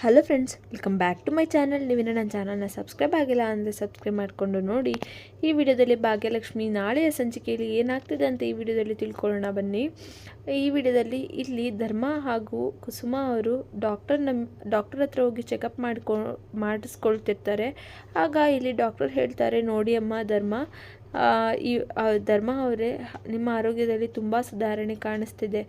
Hello friends welcome back to my channel ನೀವಿನ ನನ್ನ ಚಾನಲ್ನ subscribe ಆಗಿಲ್ಲ ಅಂದರೆ ಸಬ್ಸ್ಕ್ರೈಬ್ ಮಾಡಿಕೊಂಡು ನೋಡಿ. ಈ ವಿಡಿಯೋದಲ್ಲಿ ಭಾಗ್ಯಲಕ್ಷ್ಮಿ ನಾಳೆಯ ಸಂಚಿಕೆಯಲ್ಲಿ ಏನಾಗ್ತಿದೆ ಅಂತ ಈ ವಿಡಿಯೋದಲ್ಲಿ ತಿಳ್ಕೊಳ್ಳೋಣ ಬನ್ನಿ. ಈ ವಿಡಿಯೋದಲ್ಲಿ ಇಲ್ಲಿ ಧರ್ಮ ಹಾಗೂ ಕುಸುಮ ಅವರು ಡಾಕ್ಟರ್ ಡಾಕ್ಟರ್ ಹತ್ರ ಹೋಗಿ ಚೆಕಪ್ ಮಾಡ್ಕೊ, ಮಾಡಿಸ್ಕೊಳ್ತಿರ್ತಾರೆ. ಆಗ ಇಲ್ಲಿ ಡಾಕ್ಟರ್ ಹೇಳ್ತಾರೆ, ನೋಡಿ ಅಮ್ಮ, ಧರ್ಮ ಈ ಧರ್ಮ ಅವರೇ ನಿಮ್ಮ ಆರೋಗ್ಯದಲ್ಲಿ ತುಂಬ ಸುಧಾರಣೆ ಕಾಣಿಸ್ತಿದೆ.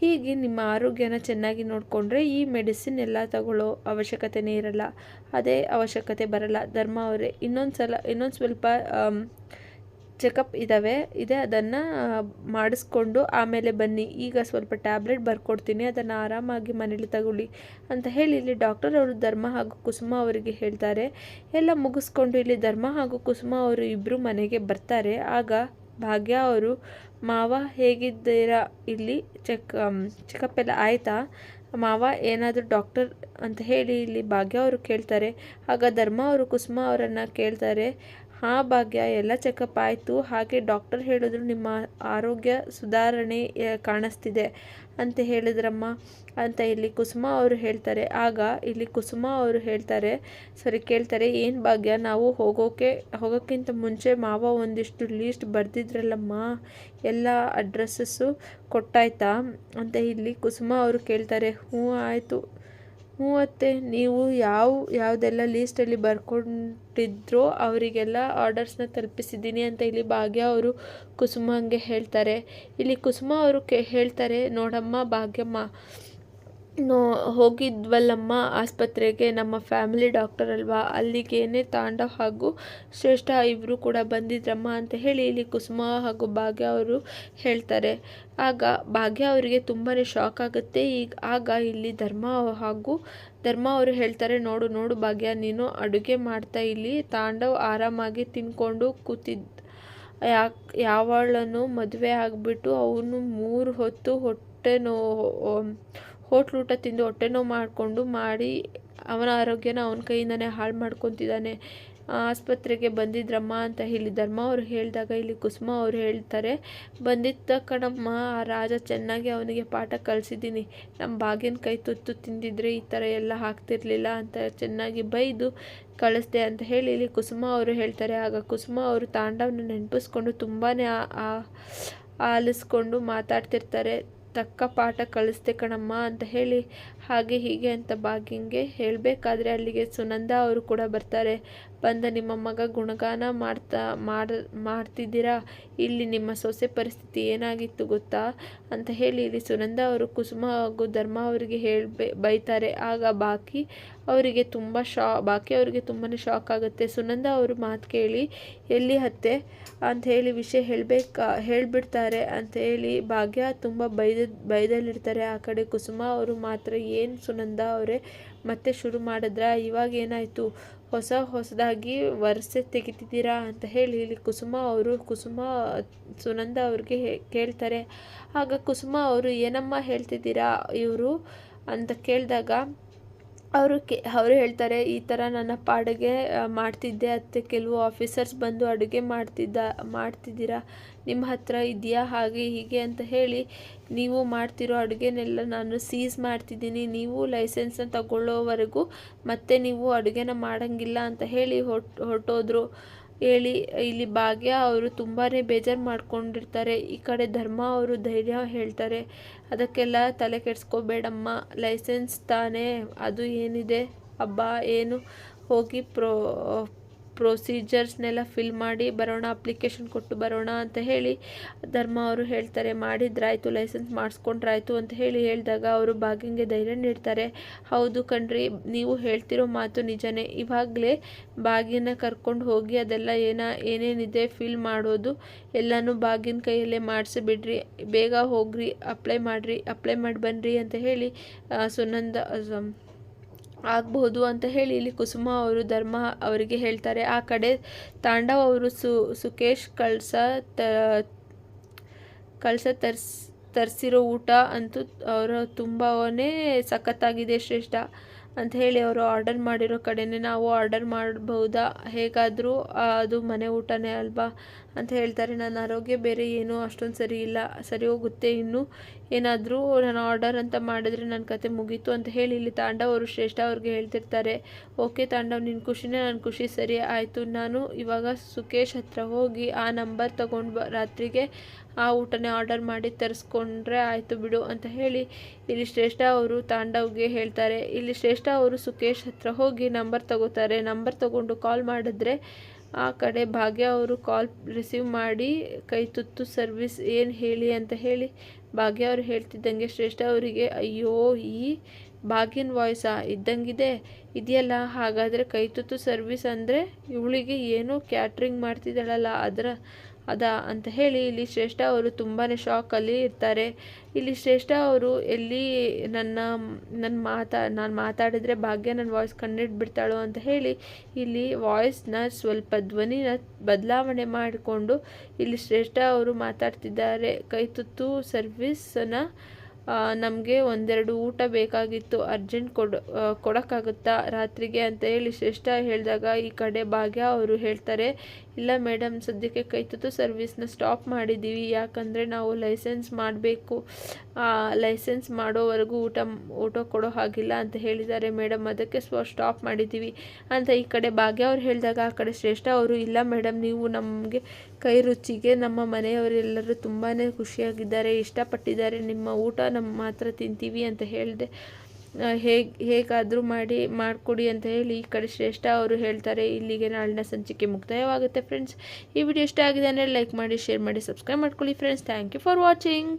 ಹೀಗೆ ನಿಮ್ಮ ಆರೋಗ್ಯನ ಚೆನ್ನಾಗಿ ನೋಡಿಕೊಂಡ್ರೆ ಈ ಮೆಡಿಸಿನ್ ಎಲ್ಲ ತಗೊಳ್ಳೋ ಅವಶ್ಯಕತೆನೇ ಇರಲ್ಲ. ಅದೇ ಅವಶ್ಯಕತೆ ಬರಲ್ಲ. ಧರ್ಮ ಅವರೇ ಇನ್ನೊಂದು ಸಲ ಇನ್ನೊಂದು ಸ್ವಲ್ಪ ಚೆಕಪ್ ಇದ್ದಾವೆ ಇದೆ, ಅದನ್ನು ಮಾಡಿಸ್ಕೊಂಡು ಆಮೇಲೆ ಬನ್ನಿ. ಈಗ ಸ್ವಲ್ಪ ಟ್ಯಾಬ್ಲೆಟ್ ಬರ್ಕೊಡ್ತೀನಿ, ಅದನ್ನು ಆರಾಮಾಗಿ ಮನೇಲಿ ತಗೊಳ್ಳಿ ಅಂತ ಹೇಳಿ ಇಲ್ಲಿ ಡಾಕ್ಟರ್ ಅವರು ಧರ್ಮ ಹಾಗೂ ಕುಸುಮ ಅವರಿಗೆ ಹೇಳ್ತಾರೆ. ಎಲ್ಲ ಮುಗಿಸ್ಕೊಂಡು ಇಲ್ಲಿ ಧರ್ಮ ಹಾಗೂ ಕುಸುಮ ಅವರು ಇಬ್ಬರು ಮನೆಗೆ ಬರ್ತಾರೆ. ಆಗ ಭಾಗ್ಯ ಅವರು, ಮಾವ ಹೇಗಿದ್ದೀರಾ ಇಲ್ಲಿ? ಚೆಕ್ ಚೆಕಪ್ ಎಲ್ಲ ಆಯಿತಾ? ಮಾವ, ಏನಾದರೂ ಡಾಕ್ಟರ್ ಅಂತ ಹೇಳಿ ಇಲ್ಲಿ ಭಾಗ್ಯ ಅವರು ಕೇಳ್ತಾರೆ. ಆಗ ಧರ್ಮ ಅವರು ಕುಸುಮ ಅವರನ್ನು ಕೇಳ್ತಾರೆ. ಹಾಂ ಭಾಗ್ಯ, ಎಲ್ಲ ಚೆಕಪ್ ಆಯಿತು. ಹಾಗೆ ಡಾಕ್ಟರ್ ಹೇಳಿದ್ರು, ನಿಮ್ಮ ಆರೋಗ್ಯ ಸುಧಾರಣೆ ಕಾಣಿಸ್ತಿದೆ ಅಂತ ಹೇಳಿದ್ರಮ್ಮ ಅಂತ ಇಲ್ಲಿ ಕುಸುಮ ಅವರು ಹೇಳ್ತಾರೆ. ಆಗ ಇಲ್ಲಿ ಕುಸುಮ ಅವರು ಹೇಳ್ತಾರೆ, ಸರಿ ಕೇಳ್ತಾರೆ, ಏನು ಭಾಗ್ಯ, ನಾವು ಹೋಗೋಕೆ, ಹೋಗೋಕ್ಕಿಂತ ಮುಂಚೆ ಮಾವ ಒಂದಿಷ್ಟು ಲೀಸ್ಟ್ ಬರೆದಿದ್ರಲ್ಲಮ್ಮ, ಎಲ್ಲ ಅಡ್ರೆಸ್ಸಸ್ಸು ಕೊಟ್ಟಾಯ್ತಾ ಅಂತ ಇಲ್ಲಿ ಕುಸುಮ ಅವರು ಕೇಳ್ತಾರೆ. ಹ್ಞೂ, ಆಯಿತು. ಅತ್ತೆ ನೀವು ಯಾವ, ಯಾವುದೆಲ್ಲ ಲೀಸ್ಟಲ್ಲಿ ಬರ್ಕೊಂಡಿದ್ರೋ ಅವರಿಗೆಲ್ಲ ಆರ್ಡರ್ಸ್ನ ತಲುಪಿಸಿದ್ದೀನಿ ಅಂತ ಇಲ್ಲಿ ಭಾಗ್ಯ ಅವರು ಕುಸುಮಂಗೆ ಹೇಳ್ತಾರೆ. ಇಲ್ಲಿ ಕುಸುಮ ಅವರು ಕೆ, ಹೇಳ್ತಾರೆ, ನೋಡಮ್ಮ ಭಾಗ್ಯಮ್ಮ ನೋ ಹೋಗಿದ್ವಲ್ಲಮ್ಮ, ಆಸ್ಪತ್ರೆಗೆ ನಮ್ಮ ಫ್ಯಾಮಿಲಿ ಡಾಕ್ಟರ್ ಅಲ್ವಾ? ಅಲ್ಲಿಗೇನೆ ತಾಂಡವ್ ಹಾಗೂ ಶ್ರೇಷ್ಠ ಇಬ್ಬರು ಕೂಡ ಬಂದಿದ್ರಮ್ಮ ಅಂತ ಹೇಳಿ ಇಲ್ಲಿ ಕುಸುಮ ಹಾಗೂ ಭಾಗ್ಯ ಅವರು ಹೇಳ್ತಾರೆ. ಆಗ ಭಾಗ್ಯ ಅವರಿಗೆ ತುಂಬಾ ಶಾಕ್ ಆಗುತ್ತೆ. ಈಗ ಆಗ ಇಲ್ಲಿ ಧರ್ಮ ಹಾಗೂ ಧರ್ಮ ಅವರು ಹೇಳ್ತಾರೆ, ನೋಡು ನೋಡು ಭಾಗ್ಯ, ನೀನು ಅಡುಗೆ ಮಾಡ್ತಾ ಇಲ್ಲಿ ತಾಂಡವ್ ಆರಾಮಾಗಿ ತಿನ್ಕೊಂಡು ಕೂತಿದ್ದ ಯಾಕೆ ಯಾವಳನ್ನು ಮದುವೆ ಆಗಿಬಿಟ್ಟು ಅವನು ಮೂರು ಹೊತ್ತು ಹೊಟ್ಟೆ ನೋವು ಹೋಟ್ಲು ಊಟ ತಿಂದು ಹೊಟ್ಟೆ ನೋವು ಮಾಡಿಕೊಂಡು ಮಾಡಿ ಅವನ ಆರೋಗ್ಯನ ಅವನ ಕೈಯಿಂದನೇ ಹಾಳು ಮಾಡ್ಕೊತಿದ್ದಾನೆ. ಆಸ್ಪತ್ರೆಗೆ ಬಂದಿದ್ರಮ್ಮ ಅಂತ ಹೇಳಿ ಧರ್ಮ ಅವರು ಹೇಳಿದಾಗ ಇಲ್ಲಿ ಕುಸುಮ ಅವರು ಹೇಳ್ತಾರೆ, ಬಂದಿದ್ದ ಕಣಮ್ಮ, ಆ ರಾಜ ಚೆನ್ನಾಗಿ ಅವನಿಗೆ ಪಾಠ ಕಲಿಸಿದ್ದೀನಿ. ನಮ್ಮ ಬಾಗಿನ ಕೈ ತುತ್ತು ತಿಂದಿದ್ರೆ ಈ ಥರ ಎಲ್ಲ ಆಗ್ತಿರ್ಲಿಲ್ಲ ಅಂತ ಚೆನ್ನಾಗಿ ಬೈದು ಕಳಿಸ್ದೆ ಅಂತ ಹೇಳಿ ಇಲ್ಲಿ ಕುಸುಮ ಅವರು ಹೇಳ್ತಾರೆ. ಆಗ ಕುಸುಮ ಅವರು ತಾಂಡವನ್ನು ನೆನಪಿಸ್ಕೊಂಡು ತುಂಬಾ ಆಲಿಸ್ಕೊಂಡು ಮಾತಾಡ್ತಿರ್ತಾರೆ. ತಕ್ಕ ಪಾಠ ಕಲಿಸ್ತೆ ಕಣಮ್ಮ ಅಂತ ಹೇಳಿ ಹಾಗೆ ಹೀಗೆ ಅಂತ ಬಾಗಿಂಗೆ ಹೇಳಬೇಕಾದ್ರೆ ಅಲ್ಲಿಗೆ ಸುನಂದ ಅವರು ಕೂಡ ಬರ್ತಾರೆ. ಬಂದ ನಿಮ್ಮ ಮಗ ಗುಣಗಾನ ಮಾಡ್ತಾ, ಮಾಡ, ಮಾಡ್ತಿದ್ದೀರಾ? ಇಲ್ಲಿ ನಿಮ್ಮ ಸೊಸೆ ಪರಿಸ್ಥಿತಿ ಏನಾಗಿತ್ತು ಗೊತ್ತಾ? ಅಂತ ಹೇಳಿ ಇಲ್ಲಿ ಸುನಂದ ಅವರು ಕುಸುಮ ಹಾಗೂ ಧರ್ಮ ಅವರಿಗೆ ಹೇಳ್ಬೇ, ಬೈತಾರೆ. ಆಗ ಬಾಕಿ ಅವರಿಗೆ ತುಂಬ ಶಾ, ಬಾಕಿ ಅವರಿಗೆ ತುಂಬಾ ಶಾಕ್ ಆಗುತ್ತೆ. ಸುನಂದ ಅವರು ಮಾತು ಕೇಳಿ, ಎಲ್ಲಿ ಹತ್ತೆ ಅಂತ ಹೇಳಿ ವಿಷಯ ಹೇಳಬೇಕಾ, ಹೇಳಿಬಿಡ್ತಾರೆ. ಅಂತ ಹೇಳಿ ಭಾಗ್ಯ ತುಂಬ ಬೈದ, ಬೈದಲ್ಲಿರ್ತಾರೆ. ಆ ಕಡೆ ಕುಸುಮ ಅವರು ಮಾತ್ರ ಏನು ಸುನಂದ ಅವರೇ, ಮತ್ತೆ ಶುರು ಮಾಡಿದ್ರ ಇವಾಗ ಏನಾಯಿತು? ಹೊಸ ಹೊಸದಾಗಿ ವರ್ಷೆ ತೆಗಿತಿದ್ದೀರಾ ಅಂತ ಹೇಳಿ ಇಲ್ಲಿ ಕುಸುಮ ಅವರು, ಕುಸುಮ, ಸುನಂದ ಅವ್ರಿಗೆ ಕೇಳ್ತಾರೆ. ಆಗ ಕುಸುಮ ಅವರು, ಏನಮ್ಮ ಹೇಳ್ತಿದ್ದೀರಾ ಇವರು? ಅಂತ ಕೇಳಿದಾಗ ಅವರು ಕೆ, ಅವರು ಹೇಳ್ತಾರೆ, ಈ ಥರ ನನ್ನ ಪಾಡಿಗೆ ಅಡುಗೆ ಮಾಡ್ತಿದ್ದೆ. ಅತ್ತೆ ಕೆಲವು ಆಫೀಸರ್ಸ್ ಬಂದು ಅಡುಗೆ ಮಾಡ್ತಿದ್ದ, ಮಾಡ್ತಿದ್ದೀರಾ? ನಿಮ್ಮ ಹತ್ರ ಇದೆಯಾ? ಹಾಗೆ ಹೀಗೆ ಅಂತ ಹೇಳಿ, ನೀವು ಮಾಡ್ತಿರೋ ಅಡುಗೆನೆಲ್ಲ ನಾನು ಸೀಸ್ ಮಾಡ್ತಿದ್ದೀನಿ. ನೀವು ಲೈಸೆನ್ಸ್ನ ತಗೊಳ್ಳೋವರೆಗೂ ಮತ್ತೆ ನೀವು ಅಡುಗೆನ ಮಾಡೋಂಗಿಲ್ಲ ಅಂತ ಹೇಳಿ ಹೊಟ್ಟು ಹೊರಟೋದ್ರು. ಹೇಳಿ, ಇಲ್ಲಿ ಭಾಗ್ಯ ಅವರು ತುಂಬಾ ಬೇಜಾರು ಮಾಡ್ಕೊಂಡಿರ್ತಾರೆ. ಈ ಕಡೆ ಧರ್ಮ ಅವರು ಧೈರ್ಯ ಹೇಳ್ತಾರೆ. ಅದಕ್ಕೆಲ್ಲ ತಲೆ ಕೆಡಿಸ್ಕೋಬೇಡಮ್ಮ. ಲೈಸೆನ್ಸ್ ತಾನೇ. ಅದು ಏನಿದೆ? ಹಬ್ಬ ಏನು? ಹೋಗಿ ಪ್ರೊ ಪ್ರೊಸೀಜರ್ಸ್ನೆಲ್ಲ ಫಿಲ್ ಮಾಡಿ ಬರೋಣ, ಅಪ್ಲಿಕೇಶನ್ ಕೊಟ್ಟು ಬರೋಣ ಅಂತ ಹೇಳಿ ಧರ್ಮ ಅವರು ಹೇಳ್ತಾರೆ, ಮಾಡಿದ್ರಾಯ್ತು, ಲೈಸೆನ್ಸ್ ಮಾಡಿಸ್ಕೊಂಡ್ರಾಯ್ತು ಅಂತ ಹೇಳಿ ಹೇಳಿದಾಗ ಅವರು ಬಾಗಿಂಗೆ ಧೈರ್ಯ ನೀಡ್ತಾರೆ. ಹೌದು ಕಣ್ರಿ, ನೀವು ಹೇಳ್ತಿರೋ ಮಾತು ನಿಜನೇ. ಇವಾಗಲೇ ಬಾಗಿನ ಕರ್ಕೊಂಡು ಹೋಗಿ ಅದೆಲ್ಲ ಏನ, ಏನೇನಿದೆ ಫಿಲ್ ಮಾಡೋದು, ಎಲ್ಲನೂ ಬಾಗಿನ ಕೈಯಲ್ಲೇ ಮಾಡಿಸಿಬಿಡ್ರಿ. ಬೇಗ ಹೋಗ್ರಿ, ಅಪ್ಲೈ ಮಾಡಿರಿ, ಅಪ್ಲೈ ಮಾಡಿ ಬನ್ನಿರಿ ಅಂತ ಹೇಳಿ ಸುನಂದ ಆಗ್ಬಹುದು ಅಂತ ಹೇಳಿ ಇಲ್ಲಿ ಕುಸುಮ ಅವರು, ಧರ್ಮ ಅವರಿಗೆ ಹೇಳ್ತಾರೆ. ಆ ಕಡೆ ತಾಂಡವ ಅವರು ಸು, ಸುಕೇಶ್ ಕಳ್ಸ ತ, ಕಳ್ಸ ತರ್ಸ್, ತರಿಸಿರೋ ಊಟ ಅಂತೂ ಅವರ ತುಂಬನೇ ಸಖತ್ತಾಗಿದೆ, ಶ್ರೇಷ್ಠ ಅಂತ ಹೇಳಿ ಅವರು ಆರ್ಡರ್ ಮಾಡಿರೋ ಕಡೆನೇ ನಾವು ಆರ್ಡರ್ ಮಾಡಬಹುದಾ? ಹೇಗಾದರೂ ಅದು ಮನೆ ಊಟನೇ ಅಲ್ವಾ? ಅಂತ ಹೇಳ್ತಾರೆ. ನನ್ನ ಆರೋಗ್ಯ ಬೇರೆ ಏನು ಅಷ್ಟೊಂದು ಸರಿ ಇಲ್ಲ, ಸರಿ ಹೋಗುತ್ತೆ. ಇನ್ನು ಏನಾದರೂ ನಾನು ಆರ್ಡರ್ ಅಂತ ಮಾಡಿದ್ರೆ ನನ್ನ ಕತೆ ಮುಗೀತು ಅಂತ ಹೇಳಿ ಇಲ್ಲಿ ತಾಂಡವ್ ಅವರು ಶ್ರೇಷ್ಠ ಅವ್ರಿಗೆ ಹೇಳ್ತಿರ್ತಾರೆ. ಓಕೆ ತಾಂಡವ್ ನಿನ್ನ ಖುಷಿನೇ ನನ್ನ ಖುಷಿ. ಸರಿ, ಆಯಿತು. ನಾನು ಇವಾಗ ಸುಖೇಶ್ ಹತ್ರ ಹೋಗಿ ಆ ನಂಬರ್ ತೊಗೊಂಡು ಬ, ರಾತ್ರಿಗೆ ಆ ಊಟನೇ ಆರ್ಡರ್ ಮಾಡಿ ತರಿಸ್ಕೊಂಡ್ರೆ ಆಯಿತು ಬಿಡು ಅಂತ ಹೇಳಿ ಇಲ್ಲಿ ಶ್ರೇಷ್ಠ ಅವರು ತಾಂಡವ್ಗೆ ಹೇಳ್ತಾರೆ. ಇಲ್ಲಿ ಶ್ರೇಷ್ಠ ಅವರು ಸುಖೇಶ್ ಹತ್ರ ಹೋಗಿ ನಂಬರ್ ತಗೋತಾರೆ. ನಂಬರ್ ತಗೊಂಡು ಕಾಲ್ ಮಾಡಿದ್ರೆ ಆ ಕಡೆ ಭಾಗ್ಯ ಅವರು ಕಾಲ್ ರಿಸೀವ್ ಮಾಡಿ, ಕೈ ತುತ್ತು ಸರ್ವಿಸ್ ಏನು ಹೇಳಿ ಅಂತ ಹೇಳಿ. ಭಾಗ್ಯ ಅವರು ಹೇಳ್ತಿದ್ದಂಗೆ ಶ್ರೇಷ್ಠ ಅವರಿಗೆ, ಅಯ್ಯೋ, ಈ ಭಾಗ್ಯನ ವಾಯ್ಸಾ ಇದ್ದಂಗಿದೆ. ಇದೆಯಲ್ಲ? ಹಾಗಾದರೆ ಕೈ ತುತ್ತು ಸರ್ವಿಸ್ ಅಂದರೆ ಇವಳಿಗೆ ಏನೋ ಕ್ಯಾಟ್ರಿಂಗ್ ಮಾಡ್ತಿದ್ದಾಳಲ್ಲ, ಅದರ ಅದಾ ಅಂತ ಹೇಳಿ ಇಲ್ಲಿ ಶ್ರೇಷ್ಠ ಅವರು ತುಂಬಾ ಶಾಕಲ್ಲಿ ಇರ್ತಾರೆ. ಇಲ್ಲಿ ಶ್ರೇಷ್ಠ ಅವರು ಎಲ್ಲಿ ನನ್ನ ನನ್ನ ಮಾತಾ, ನಾನು ಮಾತಾಡಿದ್ರೆ ಭಾಗ್ಯ ನನ್ನ ವಾಯ್ಸ್ ಕಂಡಿಡ್ಬಿಡ್ತಾಳೋ ಅಂತ ಹೇಳಿ ಇಲ್ಲಿ ವಾಯ್ಸ್ನ ಸ್ವಲ್ಪ ಧ್ವನಿನ ಬದಲಾವಣೆ ಮಾಡಿಕೊಂಡು ಇಲ್ಲಿ ಶ್ರೇಷ್ಠ ಅವರು ಮಾತಾಡ್ತಿದ್ದಾರೆ. ಕೈ ತುತ್ತು ನಮಗೆ ಒಂದೆರಡು ಊಟ ಬೇಕಾಗಿತ್ತು. ಅರ್ಜೆಂಟ್ ಕೊಡು ಕೊಡೋಕ್ಕಾಗುತ್ತಾ? ರಾತ್ರಿಗೆ ಅಂತ ಹೇಳಿ ಶ್ರೇಷ್ಠ ಹೇಳಿದಾಗ ಈ ಕಡೆ ಭಾಗ್ಯ ಅವರು ಹೇಳ್ತಾರೆ ಇಲ್ಲ ಮೇಡಮ್ ಸದ್ಯಕ್ಕೆ ಕೈ ತುತ್ತು ಸರ್ವಿಸ್ನ ಸ್ಟಾಪ್ ಮಾಡಿದ್ದೀವಿ. ಯಾಕಂದರೆ ನಾವು ಲೈಸೆನ್ಸ್ ಮಾಡಬೇಕು. ಲೈಸೆನ್ಸ್ ಮಾಡೋವರೆಗೂ ಊಟ ಊಟ ಕೊಡೋ ಹಾಗಿಲ್ಲ ಅಂತ ಹೇಳಿದ್ದಾರೆ ಮೇಡಮ್ ಅದಕ್ಕೆ ಸ್ವ ಸ್ಟಾಪ್ ಮಾಡಿದ್ದೀವಿ. ಅಂತ ಈ ಕಡೆ ಭಾಗ್ಯ ಅವ್ರು ಹೇಳಿದಾಗ ಆ ಕಡೆ ಶ್ರೇಷ್ಠ ಅವರು, ಇಲ್ಲ ಮೇಡಮ್ ನೀವು ನಮಗೆ ಕೈ ರುಚಿಗೆ ನಮ್ಮ ಮನೆಯವರೆಲ್ಲರೂ ತುಂಬಾ ಖುಷಿಯಾಗಿದ್ದಾರೆ, ಇಷ್ಟಪಟ್ಟಿದ್ದಾರೆ. ನಿಮ್ಮ ಊಟ ನಮ್ಮ ಮಾತ್ರ ತಿಂತೀವಿ ಅಂತ ಹೇಳಿದೆ. ಹೇಗೆ, ಹೇಗಾದರೂ ಮಾಡಿ, ಮಾಡಿಕೊಡಿ ಅಂತ ಹೇಳಿ ಈ ಕಡೆ ಶ್ರೇಷ್ಠ ಅವರು ಹೇಳ್ತಾರೆ. ಇಲ್ಲಿಗೆ ನಾಳಿನ ಸಂಚಿಕೆ ಮುಕ್ತಾಯವಾಗುತ್ತೆ ಫ್ರೆಂಡ್ಸ್ ಈ ವಿಡಿಯೋ ಇಷ್ಟ ಆಗಿದೆ ಅಂದರೆ ಲೈಕ್ ಮಾಡಿ ಶೇರ್ ಮಾಡಿ ಸಬ್ಸ್ಕ್ರೈಬ್ ಮಾಡ್ಕೊಳ್ಳಿ friends thank you for watching